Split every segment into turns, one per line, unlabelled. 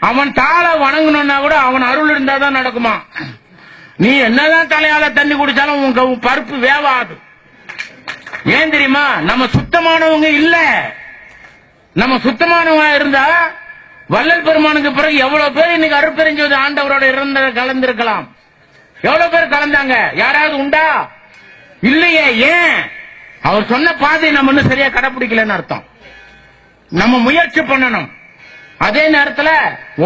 அவன் தாள வணங்கணும்னா கூட அவன் அருள் இருந்தாதான் நடக்குமா? நீ என்னதான் தலையால தண்ணி குடிச்சாலும் உங்க பருப்பு வேவாது. ஏன் தெரியுமா? நம்ம சுத்தமானவங்க இல்ல. நம்ம சுத்தமானவங்க இருந்தா வள்ளல் பெருமானுக்கு பிறகு எவ்வளவு பேர் இன்னைக்கு அருப்பெறிஞ்சது ஆண்டவரோட இருந்த கலந்திருக்கலாம். எவ்வளவு பேர் கலந்தாங்க? யாராவது உண்டா? இல்லையே ஏன்? அவர் சொன்ன பாதையை நம்ம இன்னும் சரியா கடைபிடிக்கலன்னு அர்த்தம். நம்ம முயற்சி பண்ணணும். அதே நேரத்தில்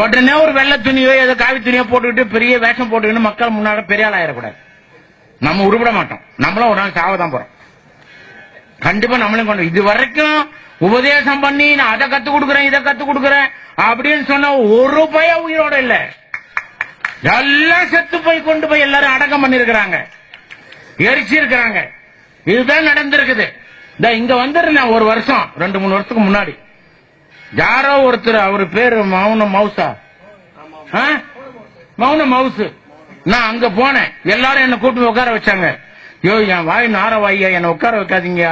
உடனே ஒரு வெள்ளை துணியோ ஏதோ காவி துணியோ போட்டுக்கிட்டு பெரிய வேஷம் போட்டுக்கிட்டு மக்கள் முன்னாடி பெரிய ஆள் ஆயிடக்கூடாது. நம்ம உருப்பிட மாட்டோம். நம்மளும் ஒரு நாள் சாவதான் போறோம். கண்டிப்பா நம்மளும் கொண்டு இது வரைக்கும் உபதேசம் பண்ணி நான் அதை கத்து கொடுக்குறேன் இதை கத்து கொடுக்குறேன் அப்படின்னு சொன்ன ஒரு பய உயிரோட இல்ல. எல்லாம் செத்து போய் கொண்டு போய் எல்லாரும் அடக்கம் பண்ணிருக்கிறாங்க எரிச்சு இருக்கிறாங்க இதுதான் நடந்திருக்குது. இந்த இங்க வந்துருந்தேன் ஒரு வருஷம் ரெண்டு மூணு வருஷத்துக்கு முன்னாடி. யாரோ ஒருத்தர் அவர் பேரு மௌன மவுசா ஆ? மௌன மவுசு நான் அங்க போனேன். எல்லாரும் என்ன கூப்பிட்டு உட்கார வச்சாங்க. யோ என் வாய் நார வாய்யா என்ன உட்கார வைக்காதீங்க.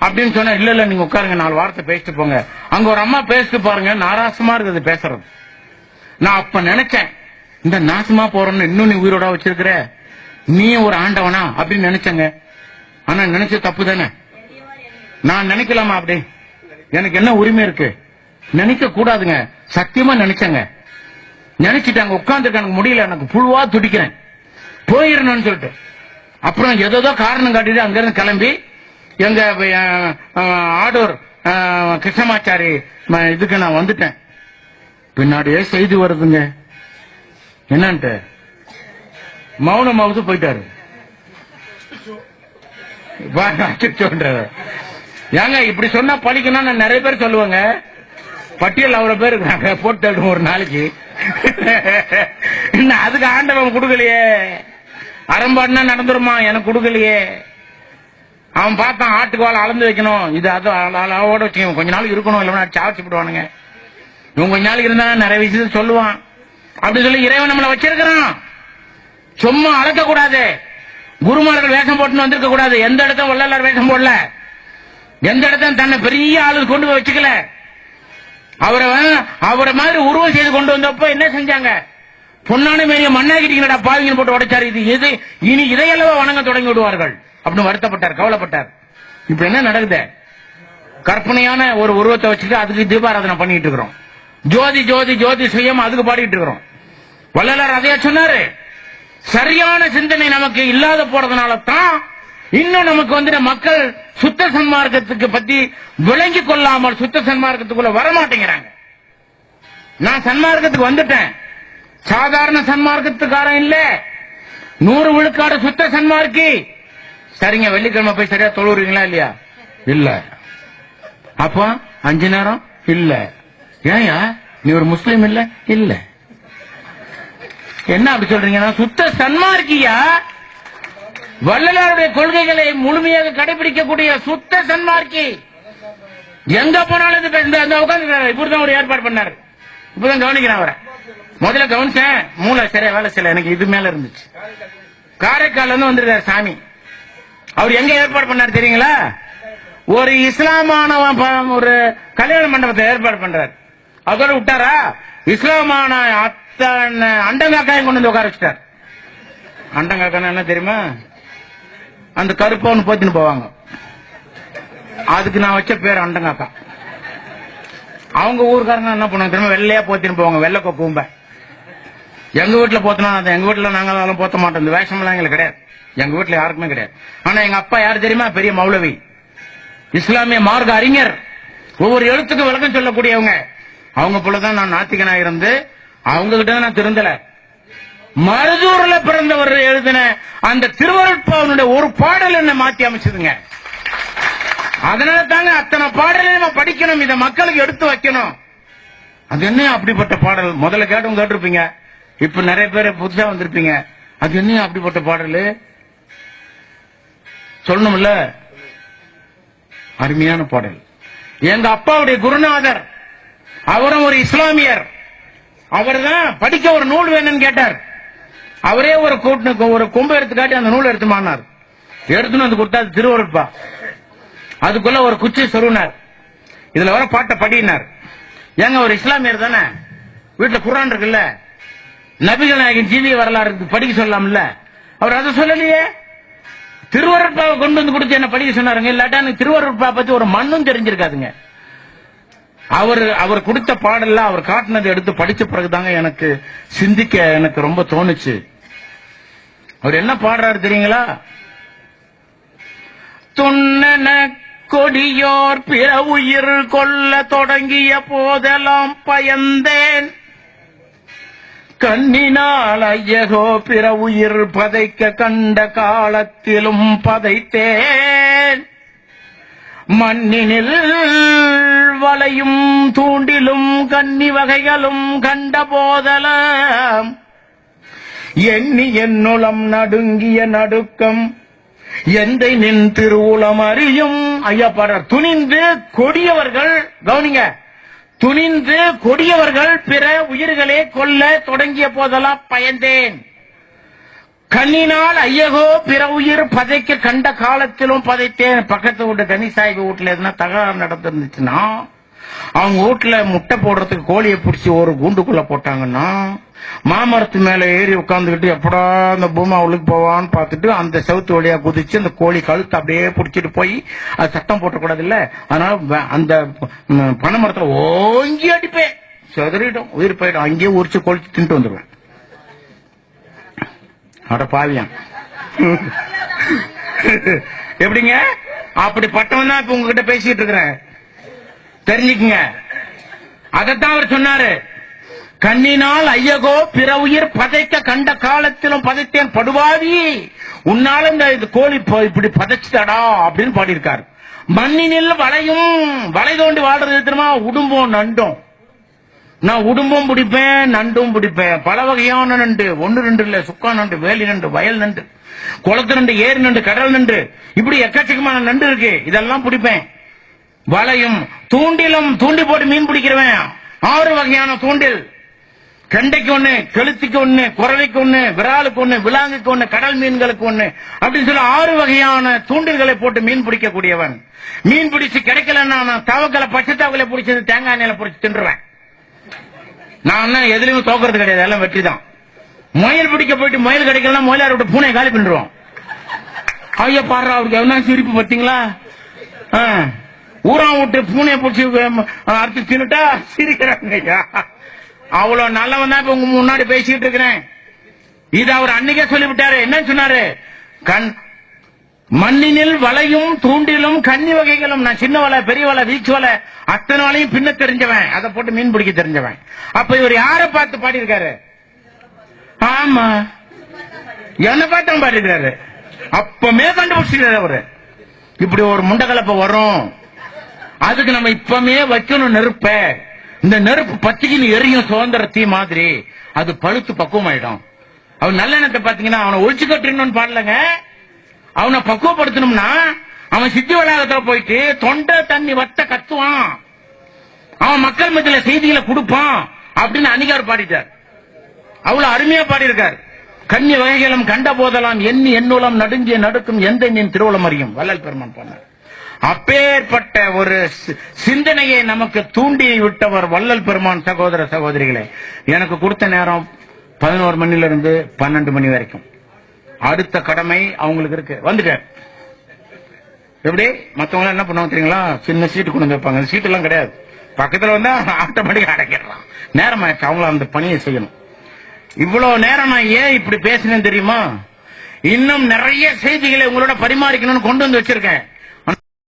அப்படின்னு சொன்னா இல்ல இல்ல நீங்க உட்காருங்க நாலு வார்த்தை பேசிட்டு போங்க. அங்க ஒரு அம்மா பேசிட்டு பாருங்க நாராசமா இருக்குது பேசுறது. நான் அப்ப நினைச்சேன் இந்த நாசமா போறோம்னு இன்னும் நீ உயிரோட வச்சிருக்கிற? நீ ஒரு ஆண்டவனா? அப்படின்னு நினைச்சங்க. ஆனா நினைச்ச தப்பு தானே? நான் நினைக்கலாமா அப்படி? எனக்கு என்ன உரிமை இருக்கு? நினைக்க கூடாதுங்க. சத்தியமா நினைச்சேங்க. நினைச்சிட்டாங்க உட்காந்துருக்க எனக்கு முடியல எனக்கு புழுவா துடிக்கிறேன். போயிடணும்னு சொல்லிட்டு. அப்புறம் ஏதோ காரணம் காட்டிட்டு அங்கிருந்து கிளம்பி எங்க ஆடூர் கிருஷ்ணமாச்சாரி இதுக்கு நான் வந்துட்டேன். பின்னாடியே செய்தி வருதுங்க. என்னன்ட்டு? மௌன மவுசு போயிட்டாரு ஏங்க இப்படி சொன்னா பழிக்கணும்னு நிறைய பேர் சொல்லுவாங்க. பட்டியல் அவ்வளவு பேர் இருக்காங்க. போட்டு ஒரு நாளைக்கு. இன்னும் அதுக்கு ஆண்டவன் கொடுக்கலையே. அறம்பாடுனா நடந்துருமா? எனக்கு கொடுக்கலையே. அவன் பார்த்தான் ஆட்டுக்கு வாழை அளந்து வைக்கணும். இது அது அள- அளவோட வச்சுக்கணும் கொஞ்ச நாள் இருக்கணும். இல்லைன்னா சாவச்சு விடுவானுங்க இவன் கொஞ்ச நாள் இருந்தா நிறைய விஷயத்த சொல்லுவான். அப்படி சொல்லி இறைவன் நம்மளை வச்சிருக்கிறான். சும்மா அளக்க கூடாது. குருமார்கள் வேஷம் போட்டுன்னு வந்திருக்க கூடாது. எந்த இடத்தும் வள்ளலார் வேஷம் போடல. எந்த இடத்துல தன்னை பெரிய ஆளு கொண்டு போய் வச்சுக்கல. அவரை அவரை மாதிரி உருவம் செய்து கொண்டு வந்தப்ப என்ன செஞ்சாங்க? பொன்னான மேரிய மண்ணாக்கிட்டீங்கடா பாவிங்க போட்டு உடைச்சாரு. இது எது? இனி இதையல்லவா வணங்க தொடங்கி விடுவார்கள். அப்படின்னு வருத்தப்பட்டார் கவலைப்பட்டார். இப்ப என்ன நடக்குது? கற்பனையான ஒரு உருவத்தை வச்சுட்டு அதுக்கு தீபாராதனை பண்ணிட்டு இருக்கிறோம். ஜோதி ஜோதி ஜோதி சுயம் அதுக்கு பாடிட்டு இருக்கிறோம். வள்ளலார் அதையா சொன்னாரு? சரியான சிந்தனை நமக்கு இல்லாத போறதுனால தான் இன்னும் நமக்கு வந்து மக்கள் சுத்த சன்மார்க்கத்துக்கு பத்தி விளங்கி கொள்ளாமல் சுத்த சன்மார்க்கத்துக்குள்ள வரமாட்டேங்கிறாங்க. நான் சன்மார்க்கத்துக்கு வந்துட்டேன். சாதாரண சன்மார்க்கத்துக்காரன் இல்ல. நூறு விழுக்காடு சுத்த சன்மார்க்கி. சரிங்க வெள்ளிக்கிழமை போய் சரியா தொழுவுறீங்களா இல்லையா? இல்ல. அப்போ அஞ்சு நேரம்? இல்ல. ஏயா நீ ஒரு முஸ்லீம் இல்ல? இல்ல. என்ன அப்படி சொல்றீங்கன்னா சுத்த சன்மார்க்கியா? வள்ளலாருடைய கொள்கைகளை முழுமையாக கடைபிடிக்கக்கூடிய சுத்த சன்மார்க்கி. எங்க போனாலும் உட்கார்ந்து இப்படிதான் ஒரு ஏற்பாடு பண்ணாரு. இப்பதான் கவனிக்கிறேன் அவரை. முதல்ல கவனிச்சேன். மூளை சரியா வேலை செய்யல எனக்கு இது மேல இருந்துச்சு. காரைக்கால் இருந்து வந்துருக்காரு சாமி. அவர் எங்க ஏற்பாடு பண்ணாரு தெரியுங்களா? ஒரு இஸ்லாமான ஒரு கல்யாண மண்டபத்தை ஏற்பாடு பண்றாரு. அதோட விட்டாரா? இஸ்லாமான அத்தனை அண்டங்காக்காயும் கொண்டு வந்து உட்கார வச்சுட்டார். அண்டங்காக்கான என்ன தெரியுமா? அந்த கருப்பவன் ஒன்று போத்தின்னு போவாங்க. அதுக்கு நான் வச்ச பேர் அண்டங்காக்கா. அவங்க ஊருக்காரங்க என்ன பண்ணுவாங்க திரும்ப வெள்ளையா போத்தின்னு போவாங்க வெள்ளை கொக்கும்ப எங்க வீட்டுல போத்தினா எங்க வீட்டுல நாங்க அதெல்லாம் போத்த மாட்டோம். இந்த வேஷம் எல்லாம் எங்களுக்கு கிடையாது. எங்க வீட்டுல யாருக்குமே கிடையாது. ஆனா எங்க அப்பா யார் தெரியுமா? பெரிய மௌலவி. இஸ்லாமிய மார்க்க அறிஞர். ஒவ்வொரு எழுத்துக்கும் விளக்கம் சொல்லக்கூடியவங்க. அவங்க போலதான் நான் நாத்திகனா இருந்து அவங்க கிட்ட தான் நான் திருந்தலை. மருதூர்ல பிறந்தவர் எழுதின அந்த திருவருட்பாவனுடைய ஒரு பாடல் என்ன மாத்தி அமைச்சதுங்க. அதனால தாங்க அத்தனை பாடலை நம்ம படிக்கணும் இதை மக்களுக்கு எடுத்து வைக்கணும். அது என்ன அப்படிப்பட்ட பாடல்? முதல்ல கேட்டும் கேட்டிருப்பீங்க. இப்ப நிறைய பேர் புதுசா வந்திருப்பீங்க. அது என்ன அப்படிப்பட்ட பாடல்? சொல்லணும்ல? அருமையான பாடல். எங்க அப்பாவுடைய குருநாதர் அவரும் ஒரு இஸ்லாமியர். அவர் தான் படிக்க ஒரு நூல் வேணும்னு கேட்டார். அவரே ஒரு கூட்டு ஒரு கொம்பு எடுத்துக்காட்டி அந்த நூல் எடுத்து மாறினார். எடுத்துன்னு வந்து கொடுத்தா அது திருவருட்பா. அதுக்குள்ள ஒரு குச்சி சொருனார் இதுல வர பாட்டை படினார் ஏங்க ஒரு இஸ்லாமியர் தானே? வீட்டுல குரான் இருக்குல்ல? நபிகள் நாயகன் ஜீவிய வரலாறு படிக்க சொல்லலாம்ல அவர் அதை சொல்லலையே. திருவருட்பாவை கொண்டு வந்து கொடுத்து என்ன படிக்க சொன்னாருங்க. இல்லாட்டா எனக்கு திருவருட்பா பத்தி ஒரு மண்ணும் தெரிஞ்சிருக்காதுங்க. அவர் அவர் கொடுத்த பாடல்ல அவர் காட்டினதை எடுத்து படிச்ச பிறகுதாங்க எனக்கு சிந்திக்க எனக்கு ரொம்ப தோணுச்சு. அவர் என்ன பாடுறாரு தெரியுங்களா? துண்ணன கொடியோர் பிற உயிர் கொல்ல தொடங்கிய போதெல்லாம் பயந்தேன். கண்ணினால் ஐயகோ பிற உயிர் பதைக்க கண்ட காலத்திலும் பதைத்தேன். மண்ணினில் வலையும் தூண்டிலும் கன்னி வகைகளும் கண்ட போதலாம் எண்ணி என்னுளம் நடுங்கிய நடுக்கம். எந்தை நின் திருவுளம் அறியும் ஐயா பாடுறார் துணிந்து கொடியவர்கள் கவனிங்க துணிந்து கொடியவர்கள் பிற உயிர்களை கொல்ல தொடங்கிய போதெல்லாம் பயந்தேன். கண்ணினால் ஐயகோ பிற உயிர் பதைக்க கண்ட காலத்திலும் பதைத்தேன். பக்கத்து வீட்டு கனிசாய்வு வீட்டுல எதுனா தகராறு நடந்திருந்துச்சுன்னா அவங்க வீட்டுல முட்டை போடுறதுக்கு கோழியை பிடிச்சி ஒரு கூண்டுக்குள்ள போட்டாங்கன்னா மாமரத்து மேல ஏறி உட்காந்துக்கிட்டு எப்படா அந்த பூமா உள்ளுக்கு போவான்னு பார்த்துட்டு அந்த செவுத்து வழியா குதிச்சு அந்த கோழி கழுத்து அப்படியே பிடிச்சிட்டு போய் அது சட்டம் போட்டக்கூடாது இல்ல அதனால அந்த பனைமரத்துல பனை மரத்துல ஓங்கி அடிப்பேன். செதறிடும் உயிர் போயிடும். அங்கேயே உரிச்சு கொழிச்சு தின்ட்டு வந்துடுவேன் அட பாவியான். எப்படிங்க? அப்படிப்பட்டவன் தான் இப்ப உங்ககிட்ட பேசிட்டு இருக்கிறேன். தெரிஞ்சுக்குங்க. அதைத்தான் அவர் சொன்னாரு. கண்ணினால் ஐயகோ பிற உயிர் பதைக்க கண்ட காலத்திலும் பதைத்தேன் படுவாதி. உன்னால இந்த இது கோழி இப்படி பதைச்சுதாடா அப்படின்னு பாடியிருக்காரு. மண்ணினில் வளையும் வளை தோண்டி வாழ்றது தெரியுமா? உடும்பும் நண்டும். நான் உடும்பும் பிடிப்பேன் நண்டும் பிடிப்பேன். பல வகையான நண்டு. ஒன்னு ரெண்டு இல்ல சுக்கா நண்டு வேலி நண்டு வயல் நண்டு. குளத்து நண்டு ஏரி நண்டு கடல் நண்டு. இப்படி எக்கச்சக்கமான நண்டு இருக்கு. இதெல்லாம் பிடிப்பேன். வலையும் தூண்டிலும் தூண்டி போட்டு மீன் பிடிக்கிறவன். ஆறு வகையான தூண்டில். கெண்டைக்கு ஒண்ணு கெளுத்திக்கு ஒண்ணு குறவைக்கு ஒண்ணு விராலுக்கு ஒண்ணு விலாங்குக்கு ஒண்ணு கடல் மீன்களுக்கு ஒண்ணு. அப்படின்னு சொல்லி ஆறு வகையான தூண்டில்களை போட்டு மீன் பிடிக்கக்கூடியவன். மீன் பிடிச்சு கிடைக்கலன்னா நான் தவக்கலை பச்சை தவக்களை பிடிச்சது தேங்காய் எண்ணெயில பிடிச்சி தின்றுவேன். நான் என்ன எதுலயுமே தோக்குறது கிடையாது. எல்லாம் வெற்றி தான் முயல் பிடிக்க போயிட்டு முயல் கிடைக்கலன்னா முயலார் விட்டு பூனை காலி பண்ணிடுவோம். ஐயா பாடுறா அவருக்கு எவனா சிரிப்பு பார்த்தீங்களா ஆஹ் ஊரா விட்டு பூனையை பிடிச்சி அறுத்து தின்னுட்டா சிரிக்கிறாங்க ஐயா. அவ்வளவு நல்லவன் தான் இப்ப உங்க முன்னாடி பேசிட்டு இருக்கிறேன். இது அவர் அன்னைக்கே சொல்லிவிட்டாரு. என்ன சொன்னாரு? கண் மண்ணினில் வலையும் தூண்டிலும் கன்னி வகைகளும். நான் சின்ன வலை பெரிய வலை வீச்சு வலை அத்தனை வலையும் பின்ன தெரிஞ்சவன். அதை போட்டு மீன் பிடிக்க தெரிஞ்சவன். அப்ப இவர் யாரை பார்த்து பாடியிருக்காரு? ஆமா. என்ன பார்த்து பாடியிருக்காரு அப்பமே கண்டுபிடிச்சிருக்காரு அவரு. இப்படி ஒரு முண்டகலப்ப வரும். அதுக்கு நம்ம இப்பமே வைக்கணும் நெருப்ப. இந்த நெருப்பு பத்திக்கின்னு எரியும் சுதந்திர தீ மாதிரி. அது பழுத்து பக்குவமாயிடும். அவன் நல்லெண்ணத்தை பாத்தீங்கன்னா அவனை ஒழிச்சு கட்டுறணும்னு பாடலங்க. அவனை பக்குவப்படுத்தணும்னா அவன் சித்தி வளாகத்துல போயிட்டு தொண்டை தண்ணி வட்ட கத்துவான். அவன் மக்கள் மத்தியில செய்திகளை கொடுப்பான் அப்படின்னு அனிகார் பாடிட்டார். அவ்வளவு அருமையா பாடியிருக்கார். கன்னி வகைகளும் கண்ட போதெல்லாம் எண்ணி எண்ணுலம் நடுங்கிய நடுக்கும் எந்த நின் திருவள்ளம் அறியும்? வள்ளல் பெருமான் பண்ணார் அப்பேற்பட்ட ஒரு சி- சிந்தனையை நமக்கு தூண்டி விட்டவர் வள்ளல் பெருமான் சகோதர சகோதரிகளே. எனக்கு கொடுத்த நேரம் பதினோரு மணில இருந்து பன்னெண்டு மணி வரைக்கும். அடுத்த கடமை அவங்களுக்கு இருக்கு. வந்துட்டார். எப்படி? மத்தவங்க என்ன பண்ணுவாங்க தெரியுங்களா? சின்ன சீட்டு கொண்டு வந்து வைப்பாங்க. சீட்டு எல்லாம் கிடையாது. பக்கத்துல வந்தா ஆட்டோமேட்டிக்கா அடைக்கிறான் நேரம் ஆயிடுச்சு அவங்கள அந்த பணியை செய்யணும். இவ்வளவு நேரம் நான் ஏன் இப்படி பேசினேன் தெரியுமா? இன்னும் நிறைய செய்திகளை உங்களோட பரிமாறிக்கணும்னு கொண்டு வந்து வச்சிருக்கேன்.